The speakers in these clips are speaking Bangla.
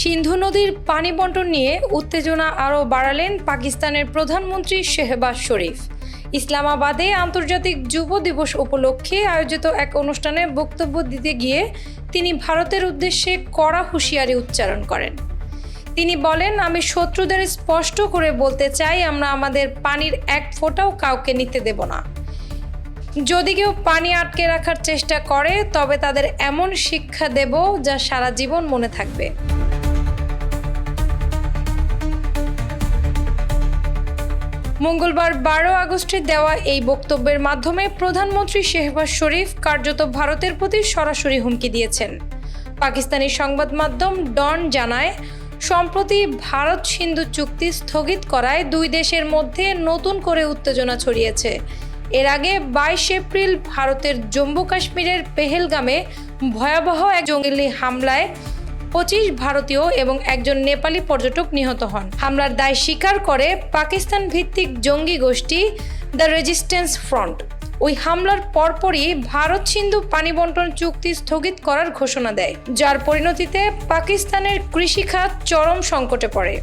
সিন্ধু নদীর পানি বন্টন নিয়ে উত্তেজনা আরও বাড়ালেন পাকিস্তানের প্রধানমন্ত্রী শেহবাজ শরীফ। ইসলামাবাদে আন্তর্জাতিক যুব দিবস উপলক্ষে আয়োজিত এক অনুষ্ঠানে বক্তব্য দিতে গিয়ে তিনি ভারতের উদ্দেশ্যে কড়া হুঁশিয়ারি উচ্চারণ করেন। তিনি বলেন, আমি শত্রুদের স্পষ্ট করে বলতে চাই, আমরা আমাদের পানির এক ফোঁটাও কাউকে নিতে দেব না। যদি কেউ পানি আটকে রাখার চেষ্টা করে, তবে তাদের এমন শিক্ষা দেব যা সারা জীবন মনে থাকবে। মঙ্গলবার বারো আগস্টে দেওয়া এই বক্তব্যের মাধ্যমে প্রধানমন্ত্রী শেহবাজ শরীফ কার্যত ভারতের প্রতি সরাসরি হুমকি দিয়েছেন। পাকিস্তানি সংবাদ মাধ্যম ডন জানায়, সম্প্রতি ভারত সিন্ধু চুক্তি স্থগিত করায় দুই দেশের মধ্যে নতুন করে উত্তেজনা ছড়িয়েছে। এর আগে বাইশ এপ্রিল ভারতের জম্মু কাশ্মীরের পেহেলগামে ভয়াবহ এক জঙ্গি হামলায় পঁচিশ ভারতীয় এবং একজন নেপালি পর্যটক নিহত হন। হামলার দায় স্বীকার করে পাকিস্তান ভিত্তিক জঙ্গি গোষ্ঠী দ্য রেজিস্ট্যান্স ফ্রন্ট। ওই হামলার পরপরই ভারত সিন্ধু পানি বন্টন চুক্তি স্থগিত করার ঘোষণা দেয়, যার পরিণতিতে পাকিস্তানের কৃষিখাত চরম সংকটে পড়ে।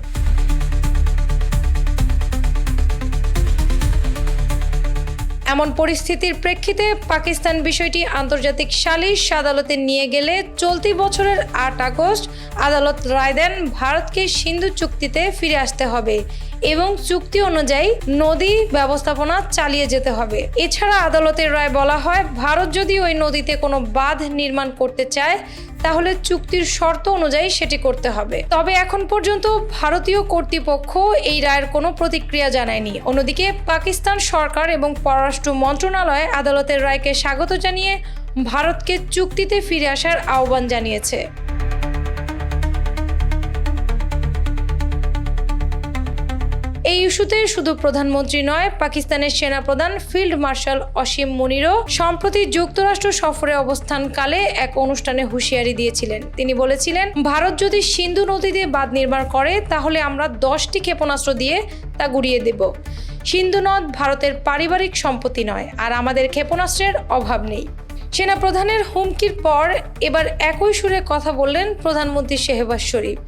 এমন পরিস্থিতির প্রেক্ষিতে পাকিস্তান বিষয়টি আন্তর্জাতিক সালিশ আদালতে নিয়ে গেলে চলতি বছরের আট আগস্ট আদালত রায় দেন, ভারতকে সিন্ধু চুক্তিতে ফিরে আসতে হবে। এবং চুক্তি অনুযায়ী নদী ব্যবস্থাপনা চালিয়ে যেতে হবে। এছাড়া আদালতের রায় বলা হয়, ভারত যদি ওই নদীতে কোনো বাঁধ নির্মাণ করতে চায়, তাহলে চুক্তির শর্ত অনুযায়ী সেটি করতে হবে। তবে এখন পর্যন্ত ভারতীয় কর্তৃপক্ষ এই রায়ের কোনো প্রতিক্রিয়া জানায়নি। অন্যদিকে পাকিস্তান সরকার এবং পররাষ্ট্র মন্ত্রণালয় আদালতের রায়কে স্বাগত জানিয়ে ভারতকে চুক্তিতে ফিরে আসার আহ্বান জানিয়েছে। ইস্যুতে শুধু প্রধানমন্ত্রী নয়, পাকিস্তানের সেনাপ্রধান ফিল্ড মার্শাল অসীম মুনিরও সম্প্রতি যুক্তরাষ্ট্র সফরে অবস্থানকালে এক অনুষ্ঠানে হুঁশিয়ারি দিয়েছিলেন। তিনি বলেছিলেন, ভারত যদি সিন্ধু নদীতে বাঁধ নির্মাণ করে, তাহলে আমরা দশটি ক্ষেপণাস্ত্র দিয়ে তা গুড়িয়ে দেব। সিন্ধু নদ ভারতের পারিবারিক সম্পত্তি নয়, আর আমাদের ক্ষেপণাস্ত্রের অভাব নেই। সেনাপ্রধানের হুমকির পর এবার একই সুরে কথা বললেন প্রধানমন্ত্রী শেহবাজ শরীফ,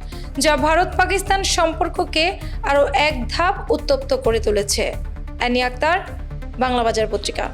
যা ভারত পাকিস্তান সম্পর্ককে আরও এক ধাপ উত্তপ্ত করে তুলেছে। অ্যানি আক্তার বাংলা বাজার পত্রিকা।